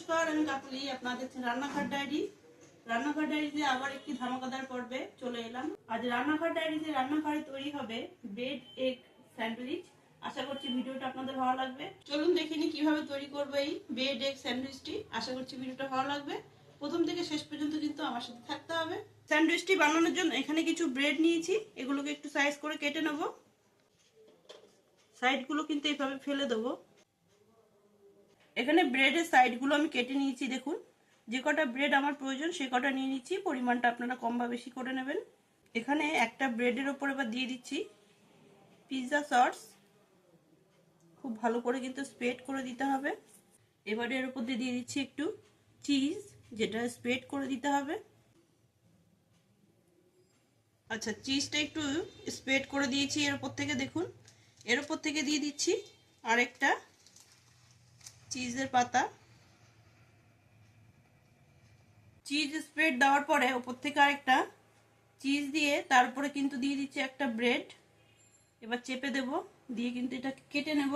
নমস্কার, আমি কাকলি আপনারা দেখছেন রান্নাঘর ডায়েরি। রান্নাঘর ডায়েরিতে আবার একটি ধামাকাদার পর্বে চলে এলাম। আজ রান্নাঘর ডায়েরিতে রান্নাঘরে তৈরি হবে ব্রেড, এগ, স্যান্ডউইচ। আশা করছি ভিডিওটা আপনাদের ভালো লাগবে। চলুন দেখে কীভাবে তৈরি করব এই ব্রেড, এগ, স্যান্ডউইচটি। আশা করছি ভিডিওটা ভালো লাগবে। প্রথম থেকে শেষ পর্যন্ত কিন্তু আমার সাথে থাকতে হবে। স্যান্ডউইচটি বানানোর জন্য এখানে কিছু ব্রেড নিয়েছি। এগুলোকে একটু সাইজ করে কেটে নেব। সাইডগুলো কিন্তু এইভাবে ফেলে দেবো। এখানে ব্রেডের সাইডগুলো আমি কেটে নিয়েছি, দেখুন। যে কটা ব্রেড আমার প্রয়োজন, সে কটা নিয়ে নিচ্ছি। পরিমাণটা আপনারা কম বা বেশি করে নেবেন। এখানে একটা ব্রেডের ওপর এবার দিয়ে দিচ্ছি পিৎজা সস খুব ভালো করে কিন্তু স্প্রেড করে দিতে হবে। এবারে এর উপর দিয়ে দিয়ে দিচ্ছি একটু চিজ যেটা স্প্রেড করে দিতে হবে। আচ্ছা চিজটা একটু স্প্রেড করে দিয়েছি এর উপর থেকে, দেখুন। এর উপর থেকে দিয়ে দিচ্ছি আরেকটা চিজের পাতা। চিজ স্প্রেড দেওয়ার পরে ওপর থেকে আরেকটা চিজ দিয়ে তারপরে কিন্তু দিয়ে দিচ্ছি একটা ব্রেড এবার চেপে দেব, দিয়ে কিন্তু এটা কেটে নেব।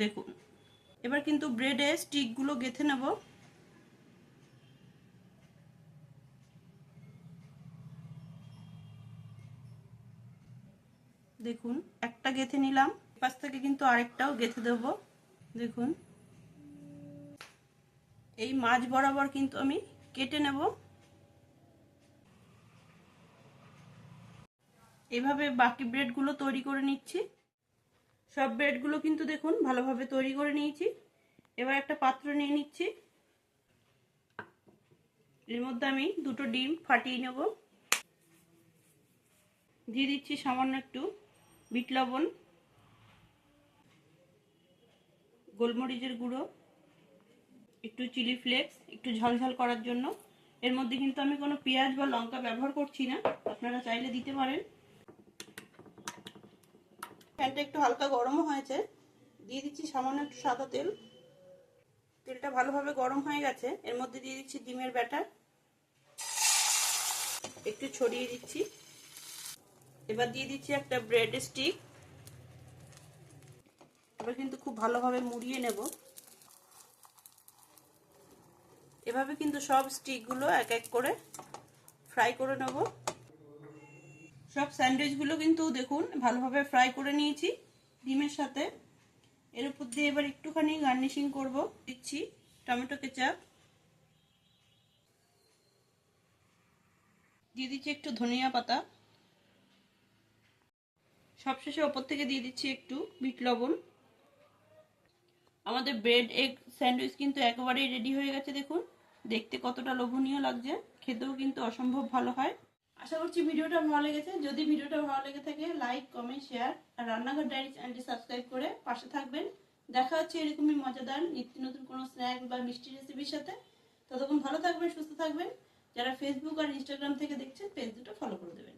দেখুন, এবার কিন্তু ব্রেডে স্টিকগুলো গেথে নেব। দেখুন, একটা গেথে নিলাম। পাশ থেকে কিন্তু আরেকটাও গেথে দেব। দেখুন। এই মাছ বরাবর কিন্তু আমি কেটে নেব। এভাবে বাকি ব্রেডগুলো তৈরি করে নিচ্ছি। সব ব্রেডগুলো কিন্তু দেখুন, ভালোভাবে তৈরি করে নিয়েছি। এবার একটা পাত্র নিয়ে নিচ্ছি। এর মধ্যে আমি দুটো ডিম ফাটিয়ে নেব। দিয়ে দিচ্ছি সামান্য একটু বিট লবণ, গোলমরিচের গুঁড়ো, একটু চিলি ফ্লেক্স, একটু ঝালঝাল করার জন্য। এর মধ্যে কিন্তু আমি কোনো পেঁয়াজ বা লঙ্কা ব্যবহার করছি না। আপনারা চাইলে দিতে পারেন। প্যানটা একটু হালকা গরমও হয়েছে। দিয়ে দিচ্ছি সামান্য একটু সাদা তেল। তেলটা ভালোভাবে গরম হয়ে গেছে। এর মধ্যে দিয়ে দিচ্ছি ডিমের ব্যাটার। একটু ছড়িয়ে দিচ্ছি। এবার দিয়ে দিচ্ছি একটা ব্রেড স্টিক এবার কিন্তু খুব ভালোভাবে মুড়িয়ে নেব। এভাবে কিন্তু সব স্টিকগুলো এক এক করে ফ্রাই করে নেব। সব স্যান্ডউইচগুলো কিন্তু দেখুন ভালোভাবে ফ্রাই করে নিয়েছি ডিমের সাথে। এর উপর দিয়ে এবার একটুখানি গার্নিশিং করব। দিচ্ছি টমেটো কেচাপ। দিয়ে দিচ্ছি একটু ধনিয়া পাতা। সবশেষে ওপর থেকে দিয়ে দিচ্ছি একটু বিট লবণ। আমাদের ব্রেড, এগ, স্যান্ডউইচ কিন্তু একেবারেই রেডি হয়ে গেছে, দেখুন। দেখতে কতটা লোভনীয় লাগছে। খেতেও কিন্তু অসম্ভব ভালো হয়। আশা করছি ভিডিওটা ভালো লেগেছে। যদি ভিডিওটা ভালো লেগে থাকে, লাইক, কমেন্ট, শেয়ার আর রান্নাঘর ডায়েরি চ্যানেলটি সাবস্ক্রাইব করে পাশে থাকবেন। দেখা হচ্ছে এরকমই মজাদার, নিত্য নতুন কোনো স্ন্যাক বা মিষ্টি রেসিপির সাথে। ততক্ষণ ভালো থাকবেন, সুস্থ থাকবেন। যারা ফেসবুক আর ইনস্টাগ্রাম থেকে দেখছেন দুটো ফলো করে দেবেন।